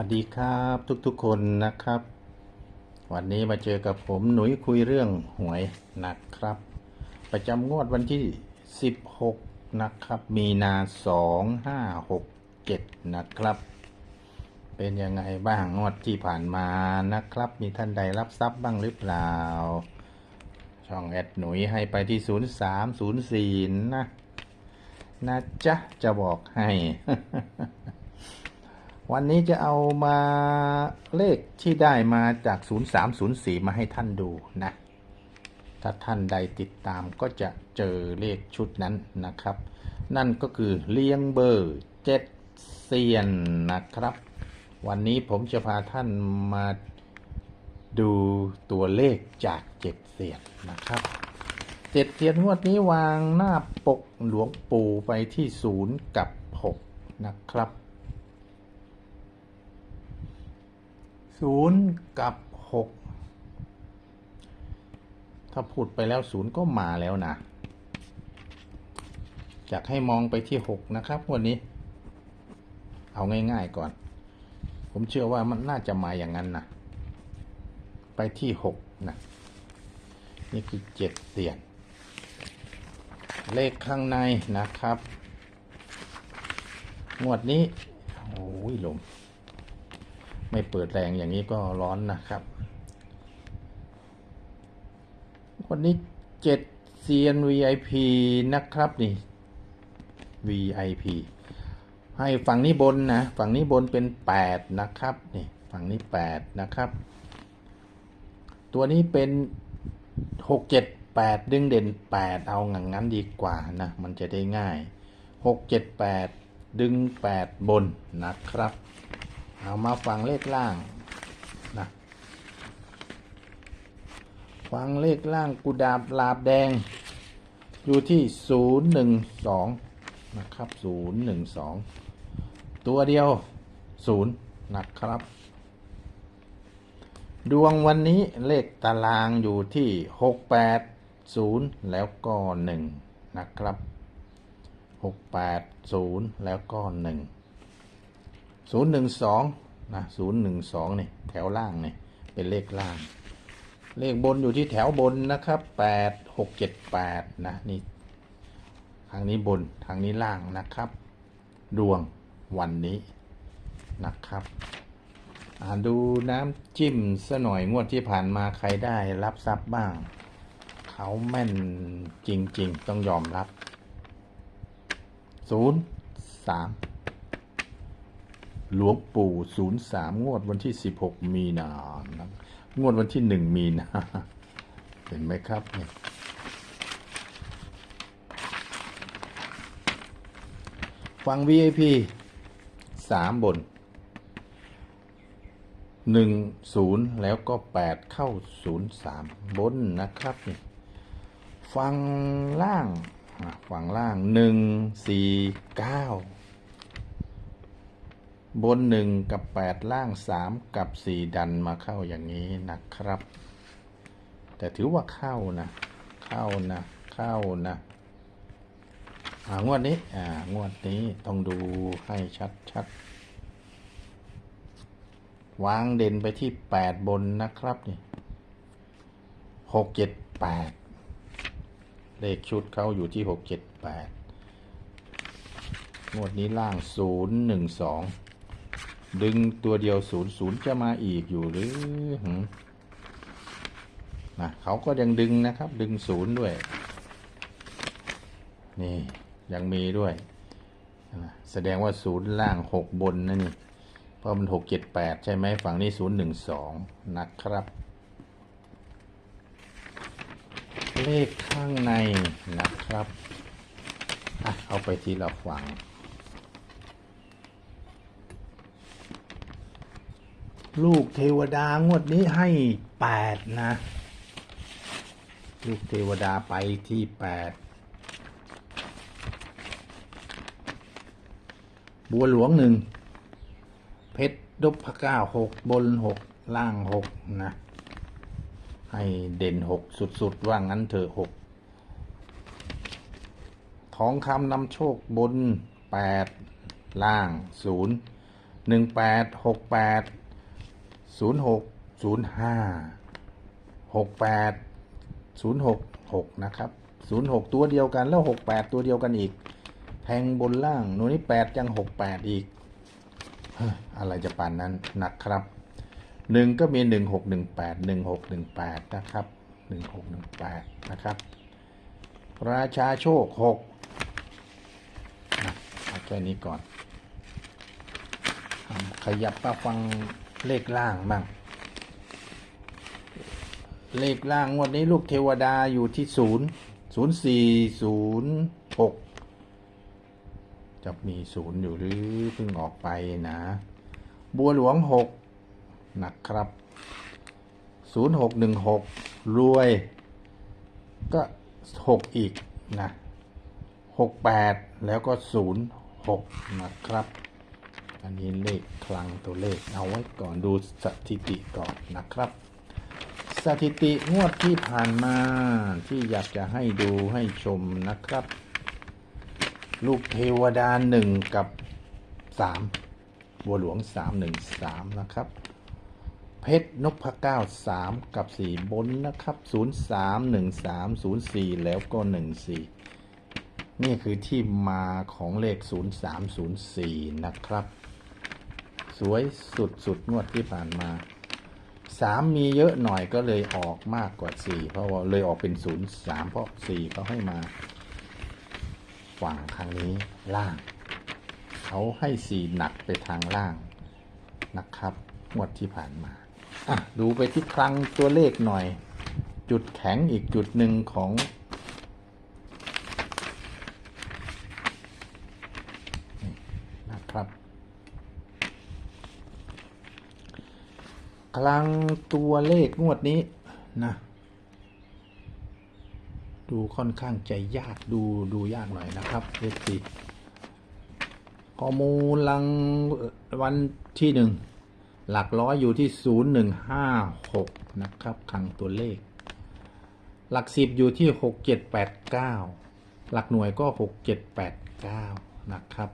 วัสดีครับทุกๆคนนะครับ วันนี้มาเจอกับผมหนุยคุยเรื่องหวยนะครับ ประจำงวดวันที่ 16 นะครับ มีนา 2567 นะครับ เป็นยังไงบ้างงวดที่ผ่านมานะครับ มีท่านใดรับทรัพย์บ้างหรือเปล่า ช่องแอดหนุยให้ไปที่ 0304 นะ นะจ๊ะ จะบอกให้ วันนี้จะเอามาเลขที่ได้มาจาก 0304 มาให้ท่านดูนะ ถ้าท่านใดติดตามก็จะเจอเลขชุดนั้นนะครับ นั่นก็คือเลียงเบอร์เจ็ดเซียนนะครับ วันนี้ผมจะพาท่านมาดูตัวเลขจากเจ็ดเซียนนะครับเจ็ดเซียนงวดนี้วางหน้าปกหลวงปู่ไปที่ศูนย์กับหกนะครับ ศูนย์กับหกถ้าพูดไปแล้วศูนย์ก็มาแล้วนะอยากให้มองไปที่หกนะครับวันนี้ เอาง่ายๆก่อน ผมเชื่อว่ามันน่าจะมาอย่างนั้นนะไปที่หกนะนี่คือเจ็ดเสียนเลขข้างในนะครับ งวดนี้ โอ้ยลม ไม่เปิดแรงอย่างนี้ก็ร้อนนะครับ วันนี้เจ็ดเซียน VIP นะครับนี่ VIP ให้ฝั่งนี้บนนะ ฝั่งนี้บนเป็นแปดนะครับนี่ ฝั่งนี้แปดนะครับ ตัวนี้เป็นหกเจ็ดแปดดึงเด่นแปดเอางังงั้นดีกว่านะ มันจะได้ง่ายหกเจ็ดแปดดึงแปดบนนะครับ เอามาฟังเลขล่างนะฟังเลขล่างกุดาบลาบแดง อยู่ที่ศูนย์หนึ่งสองนะครับศูนย์หนึ่งสองตัวเดียวศูนย์นะครับ ดวงวันนี้เลขตารางอยู่ที่หกแปดศูนย์แล้วก็หนึ่งนะครับหกแปดศูนย์แล้วก็ห นึ่งศูนย์หนึ่งสองนะศูนย์หนึ่งสองนี่แถวล่างนี่เป็นเลขล่าง เลขบนอยู่ที่แถวบนนะครับแปดหกเจ็ดแปดนะนี่ทางนี้บนทางนี้ล่างนะครับ ดวงวันนี้นะครับอ่าดูน้ำจิ้มซะหน่อยงวดที่ผ่านมาใครได้รับทรัพย์บ้าง เขาแม่นจริง ๆ ต้องยอมรับศูนย์สาม หลวงปู่ 03 งวดวันที่ 16 มีนานะงวดวันที่ 1 มีนาเห็นไหมครับเนี่ยฟัง VIP 3บน1 0แล้วก็8เข้า0 3บนนะครับนี่ฟังล่างอะฝั่งล่าง1 4 9 บนหนึ่งกับแปดล่างสามกับสี่ดันมาเข้าอย่างนี้นะครับ แต่ถือว่าเข้านะ เข้านะ เข้านะอ่างวดนี้อ่างวดนี้ต้องดูให้ชัดชัดวางเด่นไปที่แปดบนนะครับนี่หกเจ็ดแปดเลขชุดเขาอยู่ที่หกเจ็ดแปดงวดนี้ล่างศูนย์หนึ่งสอง ดึงตัวเดียวศูนย์ศูนย์จะมาอีกอยู่หรือนะเขาก็ยังดึงนะครับ ดึงศูนย์ด้วย นี่ยังมีด้วยนะแสดงว่าศูนย์ล่างหกบนนะนี่ เพราะมันหกเจ็ดแปดใช่ไหมฝั่งนี้ศูนย์หนึ่งสองนะครับ เลขข้างในนะครับอะเอาไปทีละฝั่ง ลูกเทวดางวดนี้ให้แปดนะ ลูกเทวดาไปที่แปดบัวหลวงหนึ่งเพชรดบพระเก้าหกบนหกล่างหกนะ ให้เด่นหกสุดๆ ว่างั้นเถอะหกทองคำนำโชคบนแปดล่างศูนย์หนึ่งแปดหกแปด ศูนย์หกศูนย์ห้าหกแปดศูนย์หกหกนะครับศูนย์หกตัวเดียวกันแล้วหกแปดตัวเดียวกันอีก แทงบนล่างโน่นนี่แปดยังหกแปดอีกอะไรจะปานนั้นนะครับหนึ่งก็มีหนึ่งหกหนึ่งแปดหนึ่งหกหนึ่งแปดนะครับหนึ่งหกหนึ่งแปดนะครับ ราชาโชคหกเอาแค่นี้ก่อน ขยับมาฟัง เลขล่างบ้างเลขล่างงวันนี้ลูกเทวดาอยู่ที่ศูนย์ศูนย์สี่ศูนย์หกจะมีศูนย์อยู่หรือเพิ่งออกไปนะ บัวหลวงหกหนะครับศูนย์หกหนึ่งหกรวย ก็หกอีกนะหกแปดแล้วก็ศูนย์หกนะครับ อันนี้เลขคลังตัวเลขเอาไว้ก่อนดูสถิติก่อนนะครับ สถิติงวดที่ผ่านมาที่อยากจะให้ดูให้ชมนะครับ ลูกเทวดาหนึ่งกับสามบัวหลวงสามหนึ่งสามนะครับเพชรนพเก้าสามกับสี่บนนะครับศูนย์สามหนึ่งสามศูนย์สี่แล้วก็หนึ่งสี่นี่คือที่มาของเลขศูนย์สามศูนย์สี่นะครับ สวยสุดสุดงวดที่ผ่านมาสามมีเยอะหน่อยก็เลยออกมากกว่าสี่เพราะว่าเลยออกเป็นศูนย์สามเพราะสี่เขาให้มาฝั่งทางนี้ล่าง เขาให้สี่หนักไปทางล่างนะครับงวดที่ผ่านมาอะดูไปที่คลังตัวเลขหน่อย จุดแข็งอีกจุดหนึ่งของ นี่นะครับ คลังตัวเลขงวดนี้นะ ดูค่อนข้างจะยากดูดูยากหน่อยนะครับเอซีข้อมูลลังวันที่หนึ่งหลักร้อยอยู่ที่ศูนย์หนึ่งห้าหกนะครับคลังตัวเลข หลักสิบอยู่ที่หกเจ็ดแปดเก้าหลักหน่วยก็หกเจ็ดแปดเก้านะครับ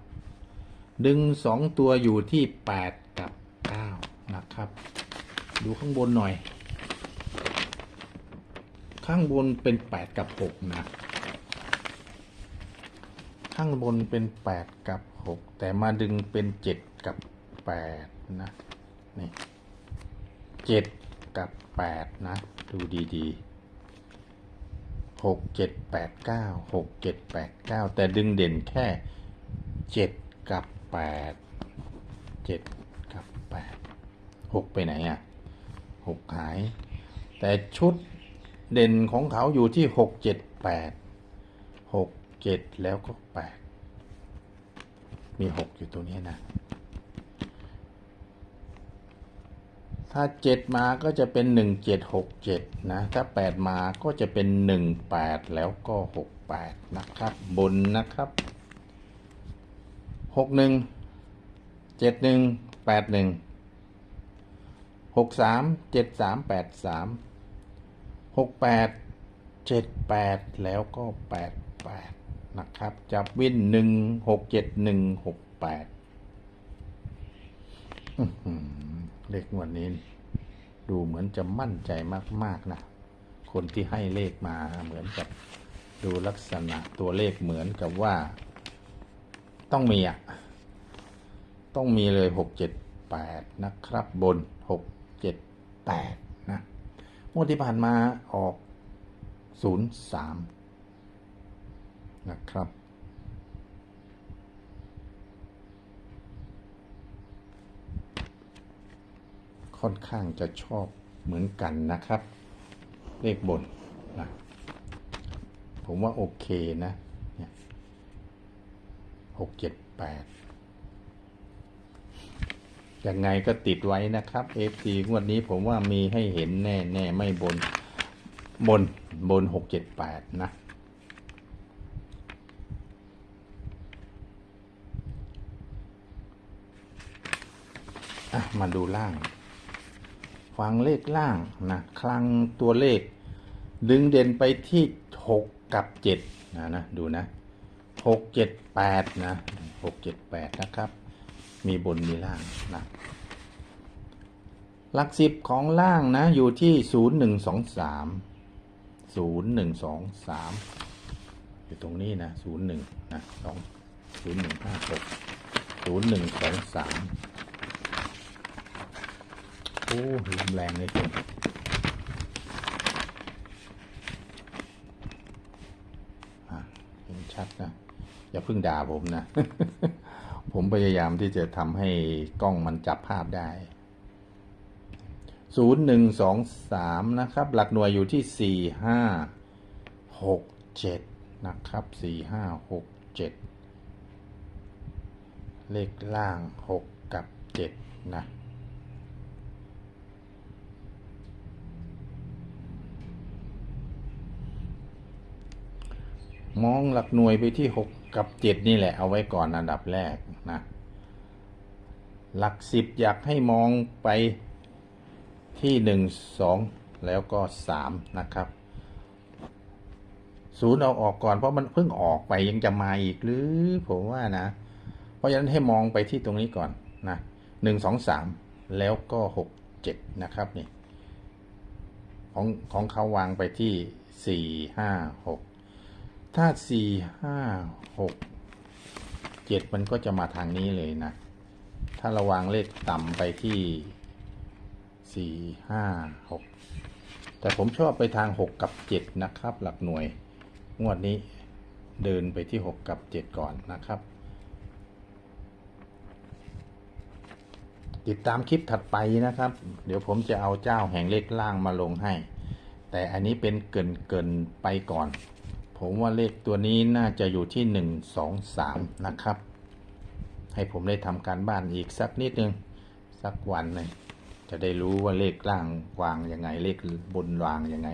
ดึงสองตัวอยู่ที่แปดกับเก้านะครับ ดูข้างบนหน่อย ข้างบนเป็นแปดกับหกนะ ข้างบนเป็นแปดกับหกแต่มาดึงเป็นเจ็ดกับแปดนะ นี่เจ็ดกับแปดนะ ดูดีๆหกเจ็ดแปดเก้าหกเจ็ดแปดเก้าแต่ดึงเด่นแค่เจ็ดกับแปดเจ็ดกับแปดหกไปไหนอะ หกหาย แต่ชุดเด่นของเขาอยู่ที่หกเจ็ดแปดหกเจ็ดแล้วก็แปดมีหกอยู่ตรงนี้นะ ถ้าเจ็ดมาก็จะเป็นหนึ่งเจ็ดหกเจ็ดนะ ถ้าแปดมาก็จะเป็นหนึ่งแปดแล้วก็หกแปดนะครับ บนนะครับหกหนึ่งเจ็ดหนึ่งแปดหนึ่ง หกสามเจ็ดสามแปดสามหกแปดเจ็ดแปดแล้วก็แปดแปดนะครับ จับวินหนึ่งหกเจ็ดหนึ่งหกแปดเลขวันนี้ ดูเหมือนจะมั่นใจมาก ๆ นะ คนที่ให้เลขมาเหมือนกับดูลักษณะตัวเลขเหมือนกับว่า ต้องมีอะ ต้องมีเลยหกเจ็ดแปดนะครับบนหก เจ็ดแปดนะงวดที่ผ่านมาออกศูนย์สามนะครับ ค่อนข้างจะชอบเหมือนกันนะครับ เลขบนนะผมว่าโอเคนะหกเจ็ดแปด ยังไงก็ติดไว้นะครับ FT งวดนี้ผมว่ามีให้เห็นแน่แน่ๆไม่บนบนบนหกเจ็ดแปดนะอะมาดูล่าง ฟังเลขล่างนะ คลังตัวเลข ดึงเด่นไปที่หกกับเจ็ดนะนะ ดูนะหกเจ็ดแปดนะหกเจ็ดแปดนะครับ มีบนมีล่างนะหลักสิบของล่างนะ อยู่ที่ศูนย์หนึ่งสองสามศูนย์หนึ่งสองสามอยู่ตรงนี้นะศูนย์หนึ่งนะสองศูนย์หนึ่งห้าหกศูนย์หนึ่งสองสามโอ้ลมแรงเลยคุณเห็นชัดนะ อย่าเพิ่งด่าผมนะ ผมพยายามที่จะทำให้กล้องมันจับภาพได้ศูนย์หนึ่งสองสามนะครับ หลักหน่วยอยู่ที่สี่ห้าหกเจ็ดนะครับสี่ห้าหกเจ็ดเลขล่างหกกับเจ็ดนะมองหลักหน่วยไปที่หก กับเจ็ดนี่แหละเอาไว้ก่อนอันดับแรกนะ หลักสิบอยากให้มองไปที่หนึ่งสองแล้วก็สามนะครับศูนย์เอาออกก่อนเพราะมันเพิ่งออกไปยังจะมาอีกหรือผมว่านะ เพราะฉะนั้นให้มองไปที่ตรงนี้ก่อนนะหนึ่งสองสามแล้วก็หกเจ็ดนะครับนี่ของของเขาวางไปที่สี่ห้าหก ถ้าสี่ห้าหกเจ็ดมันก็จะมาทางนี้เลยนะ ถ้าระวางเลขต่ำไปที่สี่ห้าหกแต่ผมชอบไปทางหกกับเจ็ดนะครับ หลักหน่วย งวดนี้เดินไปที่หกกับเจ็ดก่อนนะครับ ติดตามคลิปถัดไปนะครับ เดี๋ยวผมจะเอาเจ้าแห่งเลขล่างมาลงให้ แต่อันนี้เป็นเกินเกินไปก่อน ผมว่าเลขตัวนี้น่าจะอยู่ที่หนึ่งสองสามนะครับ ให้ผมได้ทำการบ้านอีกสักนิดนึง สักวันหนึ่งจะได้รู้ว่าเลขล่างวางยังไง เลขบนวางยังไง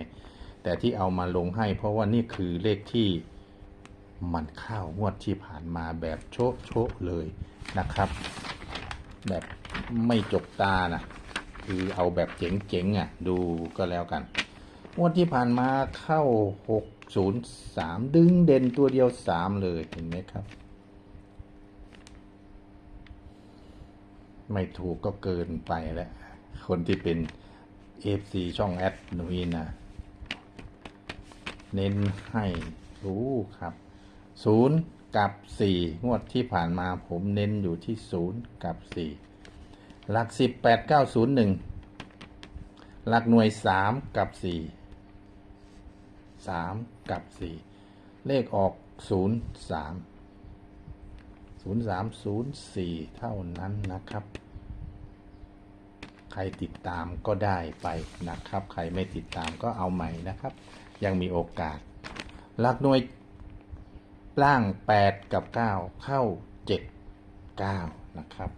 แต่ที่เอามาลงให้ เพราะว่านี่คือเลขที่มันเข้างวดที่ผ่านมาแบบโชะโชะเลยนะครับ แบบไม่จกตานะคือเอาแบบเจ๋งๆอะ ดูก็แล้วกันงวดที่ผ่านมาเข้าหก ศูนย์สามดึงเด่นตัวเดียวสามเลยเห็นไหมครับ ไม่ถูกก็เกินไปแล้ว คนที่เป็น FC ช่องแอดนุยนะเน้นให้รู้ครับศูนย์กับสี่งวดที่ผ่านมาผมเน้นอยู่ที่ศูนย์กับสี่หลักสิบแปดเก้าศูนย์หนึ่งหลักหน่วยสามกับสี่ สามกับสี่เลขออกศูนย์สามศูนย์สามศูนย์สี่เท่านั้นนะครับ ใครติดตามก็ได้ไปนะครับ ใครไม่ติดตามก็เอาใหม่นะครับ ยังมีโอกาส หลักหน่วยล่าง 8 กับ 9 เข้า 7 9 นะครับ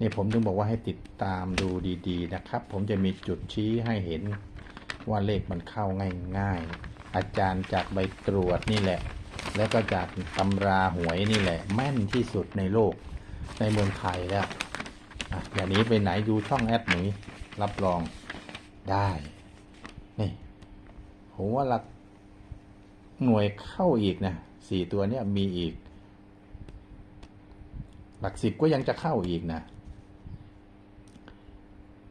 นี่ผมถึงบอกว่าให้ติดตามดูดี ๆ นะครับ ผมจะมีจุดชี้ให้เห็น ว่าเลขมันเข้าง่ายๆ อาจารย์จากใบตรวจนี่แหละ แล้วก็จากตำราหวยนี่แหละ แม่นที่สุดในโลกในเมืองไทยแล้วอะอย่างนี้ไปไหนดูช่องแอดหนุยรับรองได้ นี่ผมว่าหลักหน่วยเข้าอีกนะสี่ตัวเนี้ยมีอีก หลักสิบก็ยังจะเข้าอีกนะ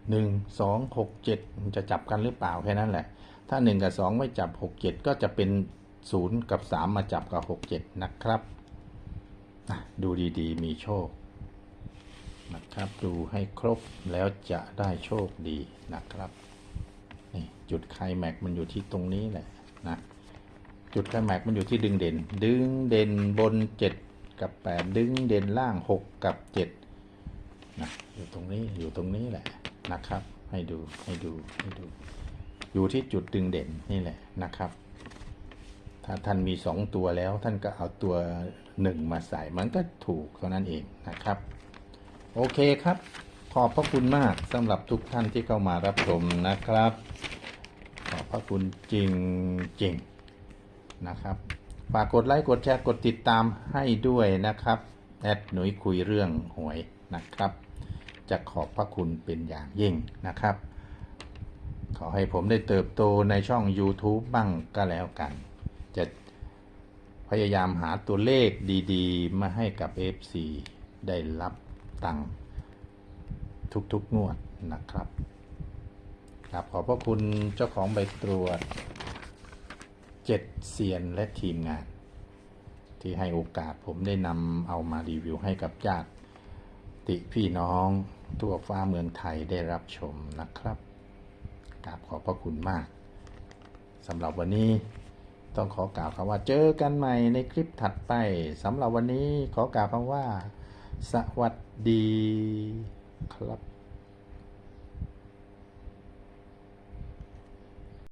หนึ่งสองหกเจ็ดจะจับกันหรือเปล่าแค่นั้นแหละ ถ้าหนึ่งกับสองไม่จับหกเจ็ดก็จะเป็นศูนย์กับสามมาจับกับหกเจ็ดนะครับดูดีๆ มีโชคนะครับ ดูให้ครบแล้วจะได้โชคดีนะครับนี่จุดไคลแม็กมันอยู่ที่ตรงนี้แหละนะจุดไคลแม็กมันอยู่ที่ดึงเด่น ดึงเด่นบนเจ็ดกับแปดดึงเด่นล่างหกกับเจ็ดนะอยู่ตรงนี้อยู่ตรงนี้แหละ นะครับ ให้ดูให้ดูให้ดู อยู่ที่จุดดึงเด่นนี่แหละนะครับ ถ้าท่านมีสองตัวแล้วท่านก็เอาตัวหนึ่งมาใส่มันก็ถูกเท่านั้นเองนะครับ โอเคครับ ขอบพระคุณมากสำหรับทุกท่านที่เข้ามารับชมนะครับ ขอบพระคุณจริงจริงนะครับฝากกดไลค์กดแชร์กดติดตามให้ด้วยนะครับแอดหนุยคุยเรื่องหวยนะครับ จะขอบพระคุณเป็นอย่างยิ่งนะครับ ขอให้ผมได้เติบโตในช่อง YouTube บ้างก็แล้วกัน จะพยายามหาตัวเลขดีๆ มาให้กับ FC ได้รับตังค์ทุกๆงวดนะครับครับขอบพระคุณเจ้าของใบตรวจเจ็ดเซียนและทีมงาน ที่ให้โอกาสผมได้นำเอามารีวิวให้กับญาติพี่น้อง ทั่วฟ้าเมืองไทยได้รับชมนะครับกราบขอบพระคุณมากสำหรับวันนี้ต้องขอกล่าวคำว่าเจอกันใหม่ในคลิปถัดไปสำหรับวันนี้ขอกล่าวคำว่า สวัสดีครับ